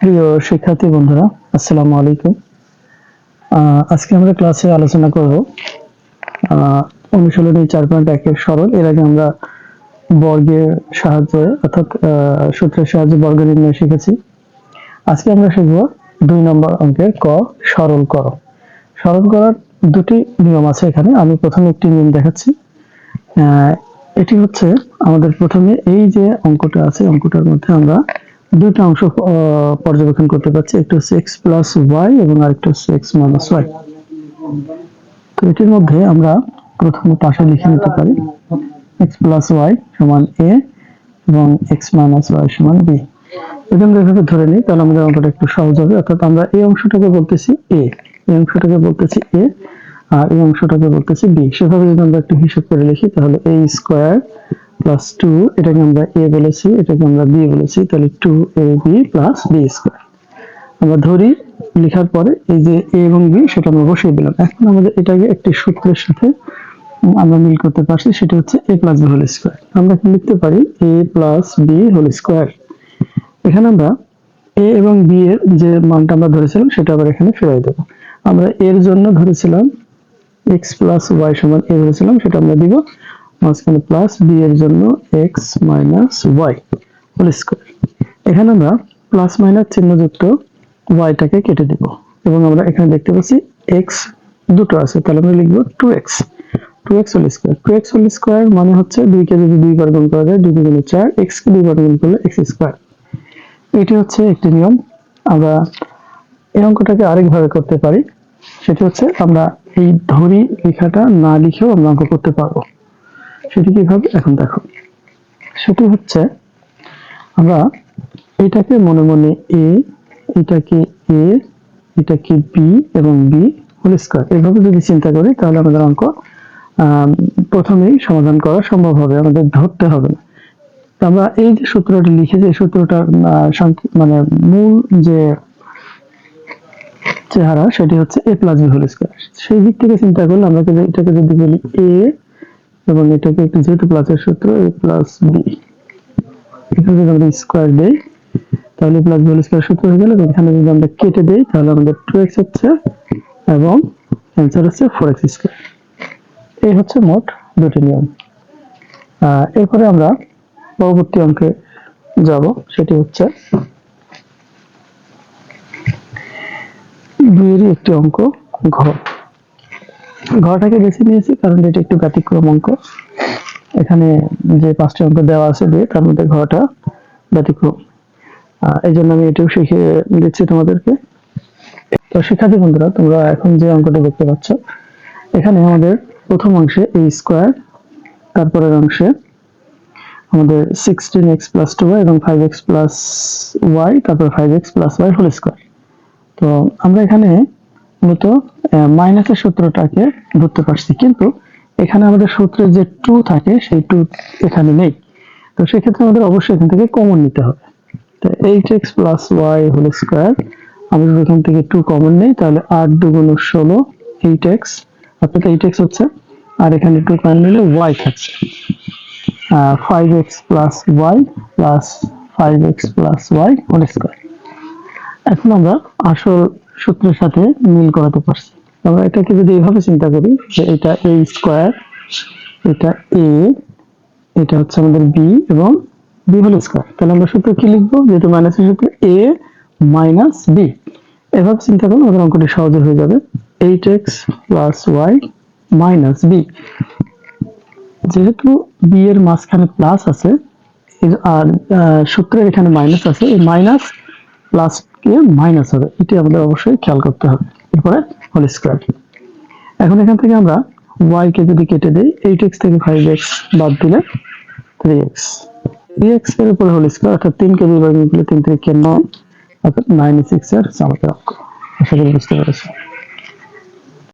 প্রিয় শিক্ষার্থী বন্ধুরা, আসসালামু আলাইকুম। আজকে আমরা ক্লাসে আলোচনা করব অনুশীলনী চার পয়েন্ট একের সরল। এর আগে আমরা বর্গের সাহায্যে, অর্থাৎ সূত্রের সাহায্যে বর্গ নির্ণয় শিখেছি। আজকে আমরা শিখব দুই নম্বর অঙ্কের ক, সরল কর। সরল করার দুটি নিয়ম আছে এখানে। আমি প্রথমে একটি নিয়ম দেখাচ্ছি। এটি হচ্ছে আমাদের প্রথমে এই যে অঙ্কটা আছে, অঙ্কটার মধ্যে আমরা দুটো অংশ পর্যবেক্ষণ করতে পারছি। একটা হচ্ছে এক্স প্লাস ওয়াই এবং আরেকটা হচ্ছে এক্স মাইনাস ওয়াই তো এটির মধ্যে আমরা প্রথমে পাশে লিখে নিতে পারি। এক্স প্লাস ওয়াই সমান এ এবং এক্স মাইনাস ওয়াই সমান বি আমরা এভাবে ধরে নিই, তাহলে আমাদের অঙ্কটা একটু সহজ হবে। অর্থাৎ আমরা এই অংশটাকে বলতেছি এ এই অংশটাকে বলতেছি এ আর এই অংশটাকে বলতেছি বি সেভাবে যদি আমরা একটু হিসাব করে লিখি, তাহলে এ স্কোয়ার প্লাস টু এটাকে আমরা এ বলেছি, এটাকে আমরা বি বলেছি, তাহলে two A B plus B square আমরা ধরি, লেখার পরে এই যে এ এবং বি সেটা আমরা বসিয়ে দিলাম। এখন আমাদের এটাকে একটি সূত্রের সাথে আমরা মিল করতে পারছি, সেটা হচ্ছে A plus B whole square আমরা লিখতে পারি A plus B whole square এখানে আমরা এ এবং বি এর যে মানটা আমরা ধরেছিলাম, সেটা আবার এখানে ফেরাই দেবো। আমরা এর জন্য ধরেছিলাম এক্স প্লাস ওয়াই সমান এ ধরেছিলাম, সেটা আমরা দিব। মাঝখানে প্লাস বি এর জন্য X minus Y whole square এখানে আমরা প্লাস মাইনাস চিহ্নযুক্ত ওয়াইটাকে কেটে দেব। এবং আমরা এখানে দেখতে পাচ্ছি এক্স দুটো আছে, তাহলে আমরা লিখব two X two X whole square two X whole square মানে হচ্ছে দুইকে যদি দুই বার গুণ করা যায়, দুই দুগুণে চার এক্স কে দুই বার গুণ করলে এক্স স্কোয়ার এটি হচ্ছে একটি নিয়ম। আমরা এই অঙ্কটাকে আরেকভাবে করতে পারি। সেটি হচ্ছে আমরা এই ধরি লেখাটা না লিখেও আমরা অঙ্ক করতে পারব। সেটি কীভাবে এখন দেখো। সেটি হচ্ছে, আমরা এটাকে মনে মনে এ এটাকে এ এটাকে বি এবং বি হোল স্কোয়ার এভাবে যদি চিন্তা করি, তাহলে আমাদের অঙ্ক প্রথমেই সমাধান করা সম্ভব হবে, আমাদের ধরতে হবে না। আমরা এই যে সূত্রটি লিখেছি, এই সূত্রটার মানে মূল যে চেহারা, সেটি হচ্ছে A plus B whole square সেই দিক থেকে চিন্তা করলে আমরা এটাকে যদি বলি এ এবং এটাকে একটু যেহেতু প্লাসের সূত্র এ প্লাস বি এখানে যদি আমরা স্কোয়ার দেই, তাহলে প্লাস বি স্কোয়ার সূত্র হয়ে গেল। এখানে যদি আমরা কেটে দেই, তাহলে আমাদের টু এক্স হচ্ছে এবং অ্যান্সার হচ্ছে ফোর এক্স স্কোয়ার এই হচ্ছে মোট দুটি নিয়ম। এরপরে আমরা পরবর্তী অঙ্কে যাব, সেটি হচ্ছে দুইয়েরই একটি অঙ্ক ঘর ঘরটাকে বেছে নিয়েছি, কারণ এটা একটু ব্যতিক্রম অঙ্ক। এখানে যে পাঁচটি অঙ্ক দেওয়া আছে দিয়ে তার মধ্যে ঘরটা ব্যতিক্রম। এই জন্য আমি এটাও শিখে দিচ্ছি তোমাদেরকে। তো শিক্ষার্থী বন্ধুরা, তোমরা এখন যে অঙ্কটা দেখতে পাচ্ছ, এখানে আমাদের প্রথম অংশে এই স্কোয়ার তারপরের অংশে আমাদের সিক্সটিন এক্স প্লাস টু এবং ফাইভ এক্স প্লাস ওয়াই তারপর five X plus Y whole square তো আমরা এখানে মূলত মাইনাসের সূত্রটাকে ধরতে পারছি। কিন্তু এখানে আমাদের সূত্রে যে টু থাকে, সেই টু এখানে নেই। তো সেক্ষেত্রে আমাদের অবশ্যই এখান থেকে কমন নিতে হবে। তো eight X plus Y whole square যদি এখান থেকে টু কমন নেই, তাহলে আট দুগুণ ষোলো এইট এক্স, অর্থাৎ এইট এক্স হচ্ছে, আর এখানে টু কমন নিলে ওয়াই থাকছে। Five X plus Y plus five X plus Y whole square এখন আমরা আসল সূত্রের সাথে মিল করাতে পারছি। আমরা এটাকে যদি এইভাবে চিন্তা করি যে এটা এ স্কোয়ার এটা এ এটা হচ্ছে আমাদের বি এবং বি হোল স্কোয়ার তাহলে আমরা সূত্র কি লিখব? যেহেতু মাইনাসের সূত্র এ মাইনাস বি এভাবে চিন্তা করলে আমাদের অঙ্কটি সহজে হয়ে যাবে। Eight X plus Y minus B যেহেতু বি এর মাঝখানে প্লাস আছে আর সূত্রের এখানে মাইনাস আছে, এই মাইনাস প্লাস কে মাইনাস হবে, এটি আমাদের অবশ্যই খেয়াল করতে হবে। এরপরে হোল স্কোয়ার এখন এখান থেকে আমরা ওয়াই কে যদি কেটে দেই, এইট এক্স থেকে ফাইভ এক্স বাদ দিলে থ্রি এক্স। থ্রি এক্সের উপরে হোল স্কোয়ার অর্থাৎ তিন কে দুই করলে তিন থেকে নয়, অর্থাৎ নাইন সিক্স এর আমাদের অঙ্ক আশা করি বুঝতে পেরেছি।